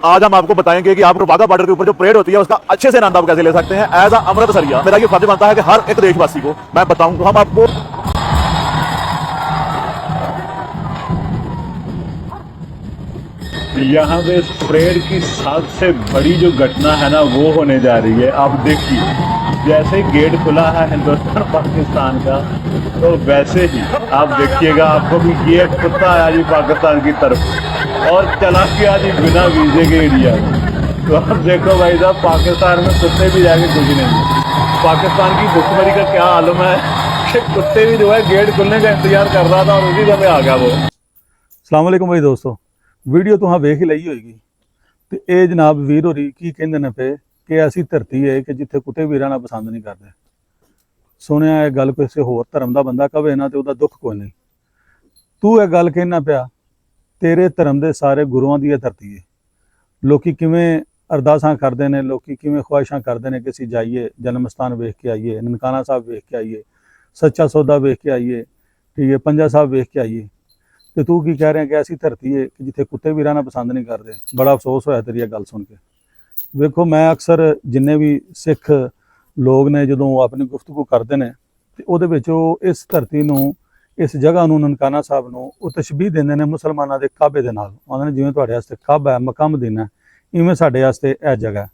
आज हम आपको बताएँगे कि आपको वाघा बॉर्डर के ऊपर जो परेड होती है, उसका अच्छे से आनंद आप कैसे ले सकते हैं? एज अ अमृत सरिया, मेरा ये फ़र्ज़ बनता है कि हर एक देशवासी को मैं बताऊँगा, हम आपको यहाँ पे परेड की सबसे बड़ी जो घटना है ना, वो होने जा रही है। आप देखिए। जैसे ही गेट खुला है हिंदुस्तान पाकिस्तान का तो वैसे ही आप देखिएगा आपको भी ये कुत्ता आया जी पाकिस्तान की तरफ और चला गया जी बिना वीजे के इंडिया में। तो आप देखो भाई साहब पाकिस्तान में कुत्ते भी जाके कुछ नहीं पाकिस्तान की भुखमरी का क्या आलम है कि कुत्ते भी जो है गेट खुलने का इंतजार कर रहा था और उसी समय आ गया वो ਸਲਾਮ ਬਈ ਦੋਸਤੋ ਵੀਡੀਓ ਤੁਹਾਂ ਵੇਖ ਹੀ ਲਈ ਹੋਏਗੀ ਤੇ ਇਹ ਜਨਾਬ ਵੀਰ ਹੋਰੀ ਕੀ ਕਹਿੰਦੇ ਨੇ ਪਏ ਕਿ ਐਸੀ ਧਰਤੀ ਹੈ ਕਿ ਜਿੱਥੇ ਕੁੱਤੇ ਵੀ ਰਹਿਣਾ ਪਸੰਦ ਨਹੀਂ ਕਰਦੇ। ਸੁਣਿਆ ਇਹ ਗੱਲ ਕਿਸੇ ਹੋਰ ਧਰਮ ਦਾ ਬੰਦਾ ਕਵੇ ਨਾ ਤੇ ਉਹਦਾ ਦੁੱਖ ਕੋਈ ਨਹੀਂ। ਤੂੰ ਇਹ ਗੱਲ ਕਹਿਣਾ ਪਿਆ, ਤੇਰੇ ਧਰਮ ਦੇ ਸਾਰੇ ਗੁਰੂਆਂ ਦੀ ਇਹ ਧਰਤੀ ਹੈ। ਲੋਕੀ ਕਿਵੇਂ ਅਰਦਾਸਾਂ ਕਰਦੇ ਨੇ, ਲੋਕੀ ਕਿਵੇਂ ਖੁਆਇਸ਼ਾਂ ਕਰਦੇ ਨੇ ਕਿ ਅਸੀਂ ਜਾਈਏ ਜਨਮ ਸਥਾਨ ਵੇਖ ਕੇ ਆਈਏ, ਨਨਕਾਣਾ ਸਾਹਿਬ ਵੇਖ ਕੇ ਆਈਏ, ਸੱਚਾ ਸੌਦਾ ਵੇਖ ਕੇ ਆਈਏ, ਠੀਕ ਹੈ, ਪੰਜਾ ਸਾਹਿਬ ਵੇਖ ਕੇ ਆਈਏ। ਤੇ ਤੂੰ ਕੀ ਕਹਿ ਰਿਹਾ ਕਿ ਐਸੀ ਧਰਤੀ ਹੈ ਕਿ ਜਿੱਥੇ ਕੁੱਤੇ ਵੀ ਰਹਿਣਾ ਪਸੰਦ ਨਹੀਂ ਕਰਦੇ? ਬੜਾ ਅਫਸੋਸ ਹੋਇਆ ਤੇਰੀ ਇਹ ਗੱਲ ਸੁਣ ਕੇ। ਵੇਖੋ ਮੈਂ ਅਕਸਰ ਜਿੰਨੇ ਵੀ ਸਿੱਖ ਲੋਕ ਨੇ ਜਦੋਂ ਆਪਣੀ ਗੁਫ਼ਤਗੂ ਕਰਦੇ ਨੇ ਤੇ ਉਹਦੇ ਵਿੱਚ ਉਹ ਇਸ ਧਰਤੀ ਨੂੰ ਇਸ ਜਗ੍ਹਾ ਨੂੰ ਨਨਕਾਣਾ ਸਾਹਿਬ ਨੂੰ ਉਹ ਤਸ਼ਬੀਹ ਦਿੰਦੇ ਨੇ ਮੁਸਲਮਾਨਾਂ ਦੇ ਕਾਬੇ ਦੇ ਨਾਲ। ਉਹਨਾਂ ਨੇ ਜਿਵੇਂ ਤੁਹਾਡੇ ਵਾਸਤੇ ਕਾਬਾ ਹੈ ਮਕਾ ਮਦੀਨਾ ਹੈ, ਇਵੇਂ ਸਾਡੇ ਵਾਸਤੇ ਇਹ ਜਗ੍ਹਾ ਹੈ।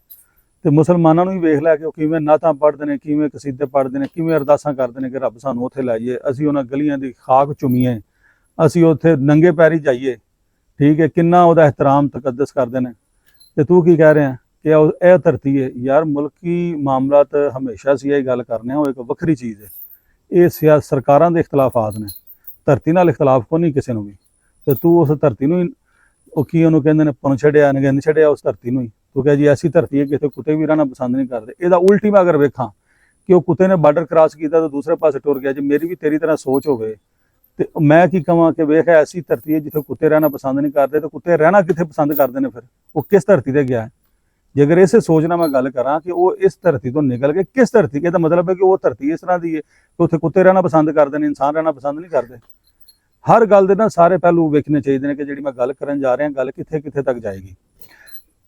ਤੇ ਮੁਸਲਮਾਨਾਂ ਨੂੰ ਵੀ ਵੇਖ ਲੈ ਕਿ ਉਹ ਕਿਵੇਂ ਨਾਤਾਂ ਪੜ੍ਹਦੇ ਨੇ ਕਿਵੇਂ ਕਸੀਦੇ ਪੜ੍ਹਦੇ ਨੇ ਕਿਵੇਂ ਅਰਦਾਸਾਂ ਕਰਦੇ ਨੇ ਕਿ ਰੱਬ ਸਾਨੂੰ ਉੱਥੇ ਲੈ ਜਾਈਏ ਅਸੀਂ ਉਹਨਾਂ ਗਲੀਆਂ ਦੀ ਖਾਕ ਚੁਮੀਏ ਅਸੀਂ ਉੱਥੇ ਨੰਗੇ ਪੈਰੀ ਜਾਈਏ। ਠੀਕ ਹੈ ਕਿੰਨਾ ਉਹਦਾ ਇਹਤਰਾਮ ਤਕੱਦਸ ਕਰਦੇ ਨੇ। ਤੇ ਤੂੰ ਕੀ ਕਹਿ ਰਿਹਾ? ਕਿ ਉਹ ਇਹ ਧਰਤੀ ਹੈ। ਯਾਰ ਮੁਲਕੀ ਮਾਮਲਾ ਤਾਂ ਹਮੇਸ਼ਾ ਸੀ ਇਹ ਗੱਲ ਕਰਨੇ ਆ ਉਹ ਇੱਕ ਵੱਖਰੀ ਚੀਜ਼ ਹੈ। ਇਹ ਸਿਆ ਸਰਕਾਰਾਂ ਦੇ ਇਖਤਲਾਫਾਤ ਨੇ। ਧਰਤੀ ਨਾਲ ਇਖਤਲਾਫ ਕੋਈ ਨਹੀਂ ਕਿਸੇ ਨੂੰ ਵੀ। ਤੇ ਤੂੰ ਉਸ ਧਰਤੀ ਨੂੰ ਹੀ ਉਹ ਕੀ ਉਹਨੂੰ ਕਹਿੰਦੇ ਨੇ ਪੁਣ ਛੜਿਆ ਨਗਨ ਛੜਿਆ ਉਸ ਧਰਤੀ ਨੂੰ ਹੀ। ਤੂੰ ਕਹੇ ਜੀ, ਐਸੀ ਧਰਤੀ ਹੈ ਕਿ ਕੁੱਤੇ ਵੀ ਰਹਿਣਾ ਪਸੰਦ ਨਹੀਂ ਕਰਦੇ। ਇਹਦਾ ਉਲਟੀ ਮੈਂ ਅਗਰ ਵੇਖਾਂ ਕਿ ਉਹ ਕੁੱਤੇ ਨੇ ਬਾਰਡਰ ਕ੍ਰਾਸ ਕੀਤਾ ਤਾਂ ਦੂਸਰੇ ਪਾਸੇ ਟੁਰ ਗਿਆ, ਜੇ ਮੇਰੀ ਵੀ ਤੇਰੀ ਤਰ੍ਹਾਂ ਸੋਚ ਹੋਵੇ, ਤੇ ਮੈਂ ਕੀ ਕਹਾਂ ਕਿ ਵੇਖ, ਐਸੀ ਧਰਤੀ ਹੈ ਜਿੱਥੇ ਕੁੱਤੇ ਰਹਿਣਾ ਪਸੰਦ ਨਹੀਂ ਕਰਦੇ, ਤੇ ਕੁੱਤੇ ਰਹਿਣਾ ਕਿੱਥੇ ਪਸੰਦ ਕਰਦੇ ਨੇ ਫਿਰ? ਉਹ ਕਿਸ ਧਰਤੀ ਤੇ ਗਿਆ ਜੇਕਰ ਜੇ ਇਸੇ ਸੋਚ ਨਾਲ ਮੈਂ ਗੱਲ ਕਰਾਂ ਕਿ ਉਹ ਇਸ ਧਰਤੀ ਤੋਂ ਨਿਕਲ ਕੇ ਕਿਸ ਧਰਤੀ ਕੇ ਮਤਲਬ ਹੈ ਕਿ ਉਹ ਧਰਤੀ ਇਸ ਤਰ੍ਹਾਂ ਦੀ ਹੈ ਕਿ ਉੱਥੇ ਕੁੱਤੇ ਰਹਿਣਾ ਪਸੰਦ ਕਰਦੇ ਨੇ, ਇਨਸਾਨ ਰਹਿਣਾ ਪਸੰਦ ਨਹੀਂ ਕਰਦੇ। ਹਰ ਗੱਲ ਦੇ ਨਾਲ ਸਾਰੇ ਪਹਿਲੂ ਵੇਖਣੇ ਚਾਹੀਦੇ ਨੇ ਕਿ ਜਿਹੜੀ ਮੈਂ ਗੱਲ ਕਰਨ ਜਾ ਰਿਹਾ, ਗੱਲ ਕਿੱਥੇ ਕਿੱਥੇ ਤੱਕ ਜਾਏਗੀ।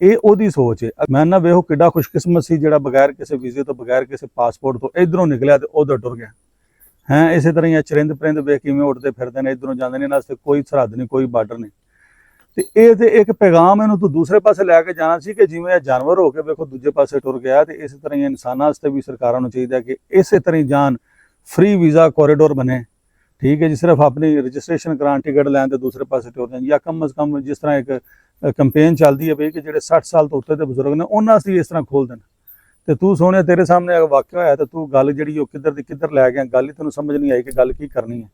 ਇਹ ਉਹਦੀ ਸੋਚ ਹੈ। ਮੈਂ ਨਾ ਵੇਖੋ ਕਿੱਡਾ ਖੁਸ਼ਕਿਸਮਤ ਸੀ ਜਿਹੜਾ ਬਗੈਰ ਕਿਸੇ ਵੀਜ਼ੇ ਤੋਂ, ਬਗੈਰ ਕਿਸੇ ਪਾਸਪੋਰਟ ਤੋਂ ਇਧਰੋਂ ਨਿਕਲਿਆ ਤੇ ਉਧਰ ਟੁਰ ਗਿਆ। ਹੈ, ਇਸੇ ਤਰ੍ਹਾਂ ਹੀ ਇਹ ਚਰਿੰਦ ਪਰਿੰਦ ਵੇਖ ਕਿਵੇਂ ਉੱਡਦੇ ਫਿਰਦੇ ਨੇ, ਇਧਰੋਂ ਜਾਂਦੇ ਨੇ, ਇਹਨਾਂ ਵਾਸਤੇ ਕੋਈ ਸਰਹੱਦ ਨਹੀਂ, ਕੋਈ ਬਾਰਡਰ ਨਹੀਂ। ਤੇ ਇਹ ਤੇ ਇੱਕ ਪੈਗਾਮ ਇਹਨੂੰ ਤੂੰ ਦੂਸਰੇ ਪਾਸੇ ਲੈ ਕੇ ਜਾਣਾ ਸੀ ਕਿ ਜਿਵੇਂ ਇਹ ਜਾਨਵਰ ਹੋ ਕੇ ਵੇਖੋ ਦੂਜੇ ਪਾਸੇ ਟੁਰ ਗਿਆ ਤੇ ਇਸੇ ਤਰ੍ਹਾਂ ਹੀ ਇਨਸਾਨਾਂ ਵਾਸਤੇ ਵੀ ਸਰਕਾਰਾਂ ਨੂੰ ਚਾਹੀਦਾ ਕਿ ਇਸੇ ਤਰ੍ਹਾਂ ਹੀ ਜਾਨ ਫ੍ਰੀ ਵੀਜ਼ਾ ਕੋਰੀਡੋਰ ਬਣੇ। ਠੀਕ ਹੈ ਜੀ, ਸਿਰਫ ਆਪਣੀ ਰਜਿਸਟ੍ਰੇਸ਼ਨ ਕਰਾਂ ਟਿਕਟ ਲੈਣ ਤੇ ਦੂਸਰੇ ਪਾਸੇ ਟੁਰ ਜਾਣ ਜਾਂ ਕਮ ਅਜ਼ ਕਮ ਜਿਸ ਤਰ੍ਹਾਂ ਇੱਕ ਕੰਪੇਨ ਚੱਲਦੀ ਹੈ ਵੀ ਕਿ ਜਿਹੜੇ 60 ਸਾਲ ਤੋਂ ਉੱਤੇ ਦੇ ਬਜ਼ੁਰਗ ਨੇ ਉਹਨਾਂ ਵਾਸਤੇ ਵੀ ਇਸ ਤਰ੍ਹਾਂ ਖੋਲ ਦੇਣ। ਤੇ ਤੂੰ ਸੋਹਣਿਆ, ਤੇਰੇ ਸਾਹਮਣੇ ਅਗਰ ਵਾਕਿਆ ਹੋਇਆ ਤੇ ਤੂੰ ਗੱਲ ਜਿਹੜੀ ਉਹ ਕਿੱਧਰ ਦੀ ਕਿੱਧਰ ਲੈ ਗਿਆ, ਗੱਲ ਹੀ ਤੈਨੂੰ ਸਮਝ ਨਹੀਂ ਆਈ ਕਿ ਗੱਲ ਕੀ ਕਰਨੀ ਹੈ।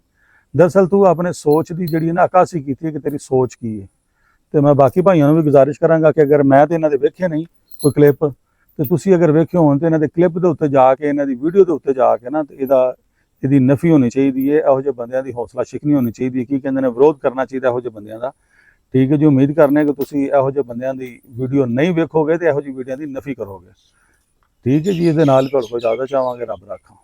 ਦਰਅਸਲ ਤੂੰ ਆਪਣੇ ਸੋਚ ਦੀ ਜਿਹੜੀ ਹੈ ਨਾ ਅਕਾਸੀ ਕੀਤੀ ਹੈ ਕਿ ਤੇਰੀ ਸੋਚ ਕੀ ਹੈ। ਤੇ ਮੈਂ ਬਾਕੀ ਭਾਈਆਂ ਨੂੰ ਵੀ ਗੁਜ਼ਾਰਿਸ਼ ਕਰਾਂਗਾ ਕਿ ਅਗਰ ਮੈਂ ਤੇ ਇਹਨਾਂ ਦੇ ਵੇਖੇ ਨਹੀਂ ਕੋਈ ਕਲਿੱਪ ਤੇ ਤੁਸੀਂ ਅਗਰ ਵੇਖੇ ਹੋਣ ਤੇ ਇਹਨਾਂ ਦੇ ਕਲਿੱਪ ਦੇ ਉੱਤੇ ਜਾ ਕੇ, ਇਹਨਾਂ ਦੀ ਵੀਡੀਓ ਦੇ ਉੱਤੇ ਜਾ ਕੇ ਨਾ, ਤੇ ਇਹਦਾ, ਇਹਦੀ ਨਫੀ ਹੋਣੀ ਚਾਹੀਦੀ ਹੈ, ਇਹੋ ਜਿਹੇ ਬੰਦਿਆਂ ਦੀ ਹੌਸਲਾ ਸ਼ਿਕਨੀ ਹੋਣੀ ਚਾਹੀਦੀ ਹੈ, ਕੀ ਕਹਿੰਦੇ ਨੇ, ਵਿਰੋਧ ਕਰਨਾ ਚਾਹੀਦਾ ਇਹੋ ਜਿਹੇ ਬੰਦਿਆਂ ਦਾ। ਠੀਕ ਹੈ ਜੀ, ਉਮੀਦ ਕਰਨੇ ਕਿ ਤੁਸੀਂ ਇਹੋ ਜਿਹੇ ਬੰਦਿਆਂ ਦੀ ਵੀਡੀਓ ਨਹੀਂ ਵੇਖੋਗੇ ਤੇ ਇਹੋ ਜਿਹੀ ਵੀਡੀਓ ਦੀ ਨਫੀ ਕਰੋਗੇ। ਠੀਕ ਹੈ ਜੀ, ਇਹਦੇ ਨਾਲ ਤੁਹਾਡੇ ਕੋਲ ਜ਼ਿਆਦਾ ਚਾਹਾਂਗੇ, ਰੱਬ ਰੱਖਾਂ।